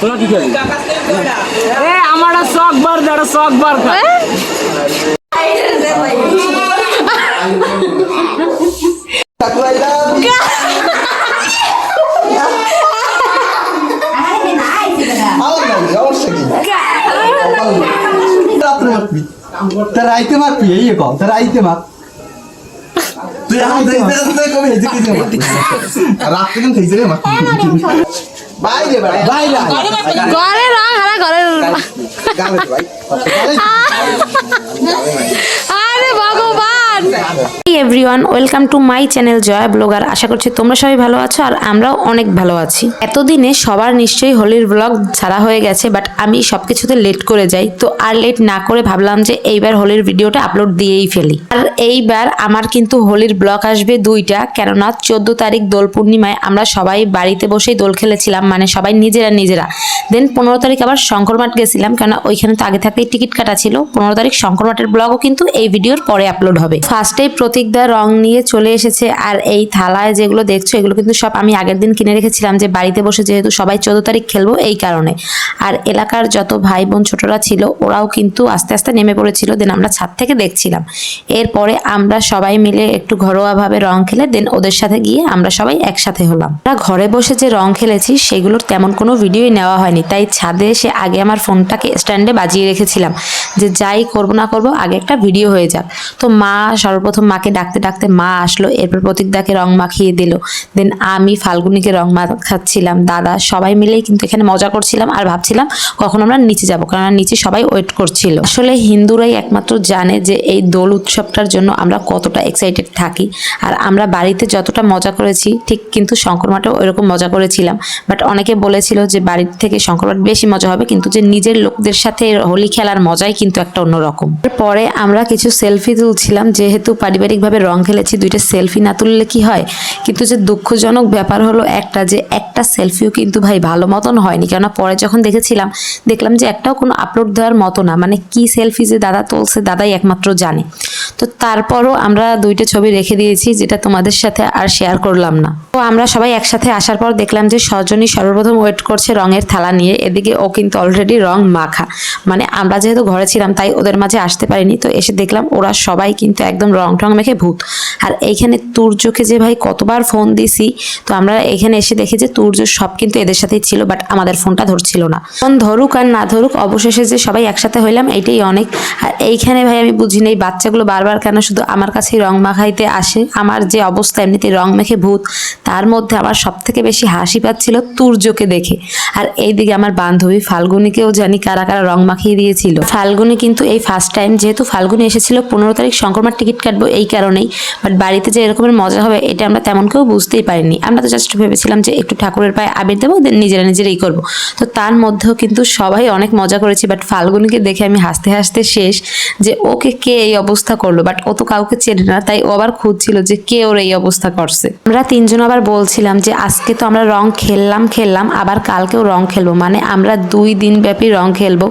তোরা কি করবি এ আমার শখ বার দেড় শখ বার খা। তারা আইতে মারবি এই কম তারা আইতে মার তুই এখন কবে হেজে রাত থেকে রে মার বাইরে বাইরে ঘরে রং হারা ঘরের গালে ভাই আরে ভগবান everyone welcome to my channel Jaya blogger আশা করছি তোমরা সবাই ভালো আছো আর আমরাও অনেক ভালো আছি। এতদিনে সবার নিশ্চয়ই হোলির ব্লগ ছাড়া হয়ে গেছে বাট আমি সবকিছুতে লেট করে যাই, তো আর লেট না করে ভাবলাম যে এইবার হোলির ভিডিওটা আপলোড দিয়েই ফেলি। আর এইবার আমার কিন্তু হোলির ব্লগ আসবে দুইটা, কেননা চোদ্দ তারিখ দোল পূর্ণিমায় আমরা সবাই বাড়িতে বসেই দোল খেলেছিলাম মানে সবাই নিজেরা নিজেরা। দেন পনেরো তারিখ আবার শঙ্করমাঠ গেছিলাম, কেননা ওইখানে তো আগে থাকতেই টিকিট কাটা ছিল। পনেরো তারিখ শঙ্করমাঠের ব্লগও কিন্তু এই ভিডিওর পরে আপলোড হবে। ফার্স্টেই প্রতীকদা রং নিয়ে চলে এসেছে। আর এই থালায় যেগুলো দেখছ, এগুলো কিন্তু সব আমি আগের দিন কিনে রেখেছিলাম যে বাড়িতে বসে যেহেতু সবাই চোদ্দ তারিখ খেলব এই কারণে। আর এলাকার যত ভাই বোন ছোটরা ছিল, ওরাও কিন্তু আস্তে আস্তে নেমে পড়েছিল, দেন আমরা ছাদ থেকে দেখছিলাম। এরপরে আমরা সবাই মিলে একটু ঘরোয়াভাবে রং খেলে, দেন ওদের সাথে গিয়ে আমরা সবাই একসাথে হলাম। আমরা ঘরে বসে যে রং খেলেছি, সেগুলোর তেমন কোনো ভিডিওই নেওয়া হয়নি। তাই ছাদে এসে আগে আমার ফোনটাকে স্ট্যান্ডে বাজিয়ে রেখেছিলাম। যে যাই করব না করব, আগে একটা ভিডিও হয়ে যাক। তো মা সর্বপ্রথম মাকে ডাকতে ডাকতে মা আসলো, এরপর প্রতীকদাকে রং মাখিয়ে দিল। দেন আমি ফাল্গুনিকে রং মাখাচ্ছিলাম, দাদা সবাই মিলেই কিন্তু এখানে মজা করছিলাম আর ভাবছিলাম কখন আমরা নিচে যাব, কারণ নিচে সবাই ওয়েট করছিল। আসলে হিন্দুরাই একমাত্র জানে যে এই দোল উৎসবটার জন্য আমরা কতটা এক্সাইটেড থাকি। আর আমরা বাড়িতে যতটা মজা করেছি, ঠিক কিন্তু শঙ্করমাঠেও ওইরকম মজা করেছিলাম। বাট অনেকে বলেছিল যে বাড়ির থেকে শঙ্করমাঠ বেশি মজা হবে, কিন্তু যে নিজের লোকদের সাথে হোলি খেলার মজাই একটা অন্যরকম পরে আমরা কিছু সেলফি তুলছিলাম, যেহেতু পারিবারিকভাবে রং খেলেছি, দুইটা সেলফি না তুললে কি হয়? কিন্তু যে দুঃখজনক ব্যাপার হলো একটা, যে একটা সেলফিও কিন্তু ভাই ভালো মতন হয়নি। কেননা পরে যখন দেখেছিলাম, দেখলাম যে একটাও কোনো আপলোড দেওয়ার মতো না। মানে কি সেলফি যে দাদা তুলছে, দাদাই একমাত্র জানে। তো তারপরও আমরা দুইটা ছবি রেখে দিয়েছি, যেটা তোমাদের সাথে আর শেয়ার করলাম না। তো আমরা সবাই একসাথে আসার পর দেখলাম যে সজনী সর্বপ্রথম ওয়েট করছে রঙের থালা নিয়ে, এদিকে ও কিন্তু অলরেডি রং মাখা। মানে আমরা যেহেতু ঘরে ছিলাম, তাই ওদের মাঝে আসতে পারিনি, তো এসে দেখলাম ওরা সবাই কিন্তু একদম রং টং মেখে ভূত। আর এইখানে তুর্যকে যে ভাই কতবার ফোন দিছি, তো আমরা এখানে এসে দেখি যে তুর্য সব কিন্তু এদের সাথেই ছিল বাট আমাদের ফোনটা ধরছিল না। ফোন ধরুক আর না ধরুক, অবশেষে যে সবাই একসাথে হইলাম, এইটাই অনেক। আর এইখানে ভাই আমি বুঝি এই বাচ্চাগুলো বারবার কেন শুধু আমার কাছেই রং মাখাইতে আসে? আমার যে অবস্থা এমনিতে রং মেখে ভূত, তার মধ্যে আমার সব থেকে বেশি হাসি পাচ্ছিল তুর্যকে দেখে। আর এইদিকে আমার বান্ধবী ফাল্গুনিকেও জানি কারা কারা রং মাখিয়ে দিয়েছিল। ফাল্গুনি কিন্তু এই ফার্স্ট টাইম যেহেতু ফাল্গুনি এসেছিল, পনেরো তারিখ সংক্রমণ টিকিট কাটবো এই কারণেই বাট বাড়িতে যে এরকমের মজা হবে, এটা আমরা তেমন কেউ বুঝতেই পারিনি। আমরা তো জাস্ট ভেবেছিলাম যে একটু ঠাকুরের পায়ে আবির দেবো দেন নিজেরা নিজেরাই করব। তো তার মধ্যেও কিন্তু সবাই অনেক মজা করেছি বাট ফাল্গুনিকে দেখে আমি হাসতে হাসতে শেষ, যে ওকে কে এই অবস্থা করল? বাট ও তো কাউকে চেনে না, তাই ও আবার খুঁজছিল যে কে ওর এই অবস্থা করছে। আমরা তিনজন আবার বলছিলাম যে, আজকে তো আমরা রং খেললাম খেললাম, আবার কালকেও রং খেলব। মানে আমরা দুই দিন ব্যাপী রং খেলব,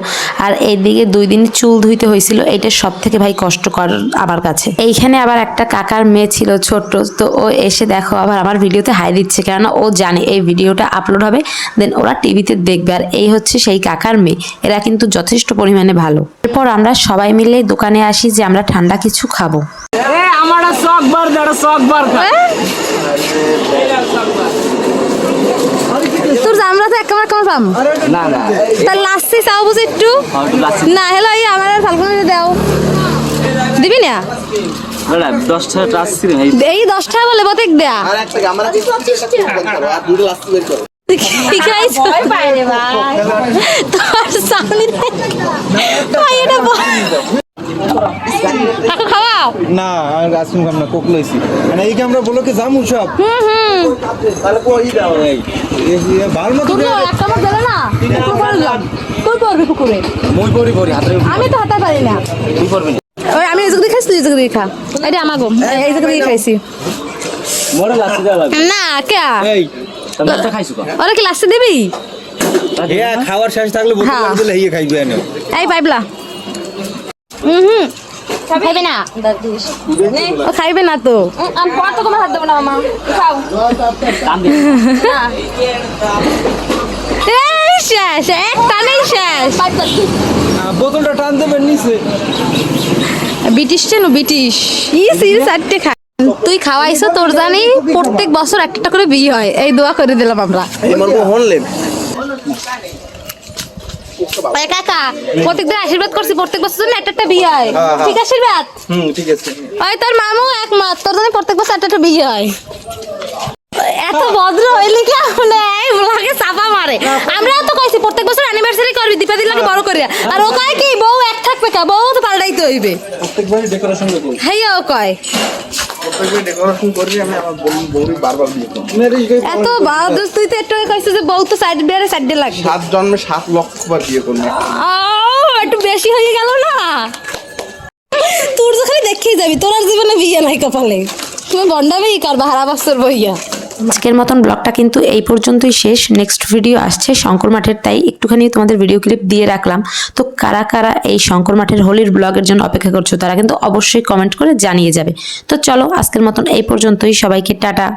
আর এইদিকে দুই দিন চুল ধুইতে হয়েছিল, এটা সব থেকে ভাই কষ্টকর আমার কাছে। এইখানে আবার একটা কাকার মেয়ে ছিল ছোট্ট, তো ও এসে দেখো আবার আমার ভিডিওতে হাই দিচ্ছে, কেননা ও জানে এই ভিডিওটা আপলোড হবে দেন ওরা টিভিতে দেখবে, আর এই হচ্ছে সেই কাকার মেয়ে, এরা কিন্তু যথেষ্ট পরিমাণে ভালো। এরপর আমরা সবাই মিলে দোকানে আসি যে, আমরা ঠান্ডা কিছু খাব। এ আমার শখ বার দেড় শখ বার খা তোর জামরা তো একেবারে কম পাম না না। তার লাস্টে চাও বুঝি একটু? না হেলো এই আমার ফাল্গুনি দাও। দিবি না? এই দশটা বলে বতেক দেয়া। আর আর তোর সামনে। কাকু খাওয়াও? না কোক লইছি। মানে এই আমরা বলো কি যামু সব? হুম হুম। তাহলে কই দাও এই ভালো মতো একটা আমার দেবে না? পুকুরে যাম তুই পড়বি পুকুরে মই পরি পরি হাতে আমি তো হাতে পারি না। তুই করবি না। ওই আমি খাইছি তুই এই জায়গা এটা আমার গো এই জায়গা খাইছি। মরে লাসি দেওয়া না কে? এই তুমি একটা খাইছো কা? ওরা কি লাস্টে দিবি? খাওয়ার শেষ থাকলে বোতল হ্যাঁ। খাইবে এই পাইবলা হুম হুম। খাইবে না? ও খাইবে না তো। আমি পর তো তোমার হাত দেবো না মামা। খাও। শেষ এক টানেই শেষ বোতলটা টান দেবেন নিচে। British chain British. ই সিল চারটে খা তুই খাওয়াইছো তোর জানি প্রত্যেক বছর একটা করে বিয়ে হয়। এই দোয়া করে দিলাম আমরা। ওই কাকা প্রত্যেকদিন আশীর্বাদ করছি প্রত্যেক বছর জন্য একটা একটা বিয়ে হয়। ঠিক আশীর্বাদ? হুম ঠিক আছে। ওই তোর মামু তোর জন্য প্রত্যেক বছর একটা একটা বিয়ে হয়। এত ভদ্র হইলি কি এই চাপা মারে। আমরাও তো কইছি প্রত্যেক বছর অ্যানিভার্সারি করবি দীপাদি লাগে বড় করিয়া। আর ও কয় কি বউ এক থাকবে কা বউ তো পাল্টাইতে হইবে। প্রত্যেকবারই ডেকোরেশন করি হেইয়া ও কয়। প্রত্যেকবার ডেকোরেশন করি আমি আমার বউ বউরি বারবার বিয়ে করব। এত বাহাদুর তুই তো একটু আগে কইছিস যে বউ তো সাইড বেড়ে সাইড দিয়ে লাগবে। সাত জন্মে সাত লক্ষ বার বিয়ে করব। আও, একটু বেশি হয়ে গেল না? তোর তো খালি দেখেই যাবি তোর আর জীবনে বিয়ে নাই কপালে। তুমি বন্ডাবেই কার বাহারা বছর বইয়া। আজকের মতন ব্লগটা কিন্তু এই পর্যন্তই শেষ। নেক্সট ভিডিও আসছে শঙ্কর মাঠের, তাই একটুখানি তোমাদের ভিডিও ক্লিপ দিয়ে রাখলাম। তো কারা কারা এই শঙ্কর মাঠের হোলির ব্লগের জন্য অপেক্ষা করছ, তারা কিন্তু অবশ্যই কমেন্ট করে জানিয়ে যাবে। তো চলো আজকের মতন এই পর্যন্তই। সবাইকে টাটা।